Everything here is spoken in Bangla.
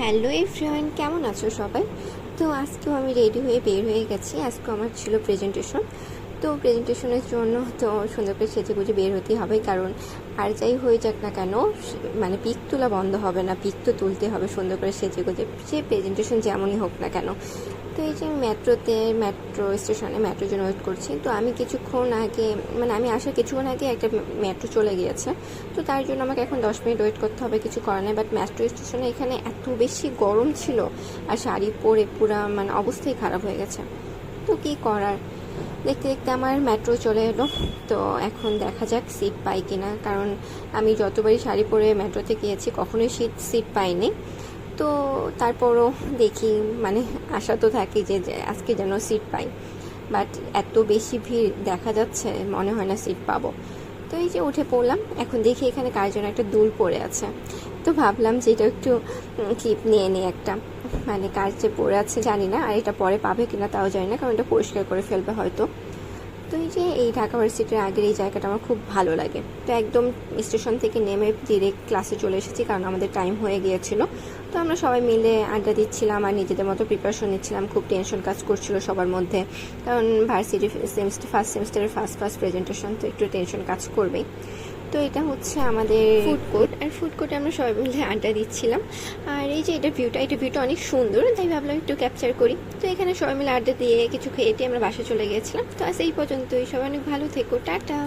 হ্যালো এভরিওয়ান, কেমন আছো সবাই? তো আজকেও আমি রেডি হয়ে বের হয়ে গেছি। আজকে আমার ছিল প্রেজেন্টেশন তো প্রেজেন্টেশনের জন্য তো সুন্দর করে সেজে গুজে বের হতেই হবে, কারণ আর যাই হয়ে যাক না কেন মানে পিক তোলা বন্ধ হবে না, পিক তো তুলতে হবে সুন্দর করে সেজে গুজে, সে প্রেজেন্টেশন যেমনই হোক না কেন। তো এই যে মেট্রোতে, মেট্রো স্টেশনে মেট্রোর জন্য ওয়েট করছি, তো আমি কিছুক্ষণ আগে মানে আমি আসার কিছুক্ষণ আগে একটা মেট্রো চলে গিয়েছে, তো তার জন্য আমাকে এখন দশ মিনিট ওয়েট করতে হবে, কিছু করার নেই বাট মেট্রো স্টেশনে এখানে এত বেশি গরম ছিল, আর শাড়ি পরে পুরা মানে অবস্থাই খারাপ হয়ে গেছে। তো কী করার? দেখতে দেখতে আমার মেট্রো চলে এলো। তো এখন দেখা যাক সিট পাই কিনা। কারণ আমি যতবারই শাড়ি পরে মেট্রোতে গিয়েছি, কখনোই সিট সিট পাইনি। তো তারপরও দেখি মানে আশা তো থাকি যে আজকে যেন সিট পাই। বাট এত বেশি ভিড় দেখা যাচ্ছে, মনে হয় না সিট পাবো। তো এই যে উঠে পড়লাম, এখন দেখি এখানে কার জন্য একটা দুল পড়ে আছে। তো ভাবলাম যে এটা একটু ক্লিপ নিয়ে নিই একটা। মানে কার যে পড়ে আছে জানি না, আর এটা পরে পাবে কিনা তাও জানি না, কারণ এটা পরিষ্কার করে ফেলবে হয়তো। তো এই যে এই ঢাকা ভার্সিটির আগের এই জায়গাটা আমার খুব ভালো লাগে। তো একদম স্টেশন থেকে নেমে ডিরেক্ট ক্লাসে চলে এসেছি, কারণ আমাদের টাইম হয়ে গিয়েছিল। তো আমরা সবাই মিলে আড্ডা দিচ্ছিলাম আর নিজেদের মতো প্রিপারেশন নিচ্ছিলাম, খুব টেনশন কাজ করছিল সবার মধ্যে। কারণ ভার্সিটি সেমিস্টার ফার্স্ট সেমিস্টারের ফার্স্ট ফার্স্ট প্রেজেন্টেশন তো একটু টেনশন কাজ করবেই। তো এটা হচ্ছে আমাদের ফুড কোর্ট আর ফুড কোর্টে আমরা সবাই মিলে আড্ডা দিচ্ছিলাম। আর এই যে এটা ভিউটা এটা ভিউটা অনেক সুন্দর, তাই ভাবলাম একটু ক্যাপচার করি। তো এখানে সবাই মিলে আড্ডা দিয়ে কিছু খেয়ে আমরা বাসা চলে গেছিলাম। তো আজ এই পর্যন্তই, সবাই অনেক ভালো থেকো, টাটা।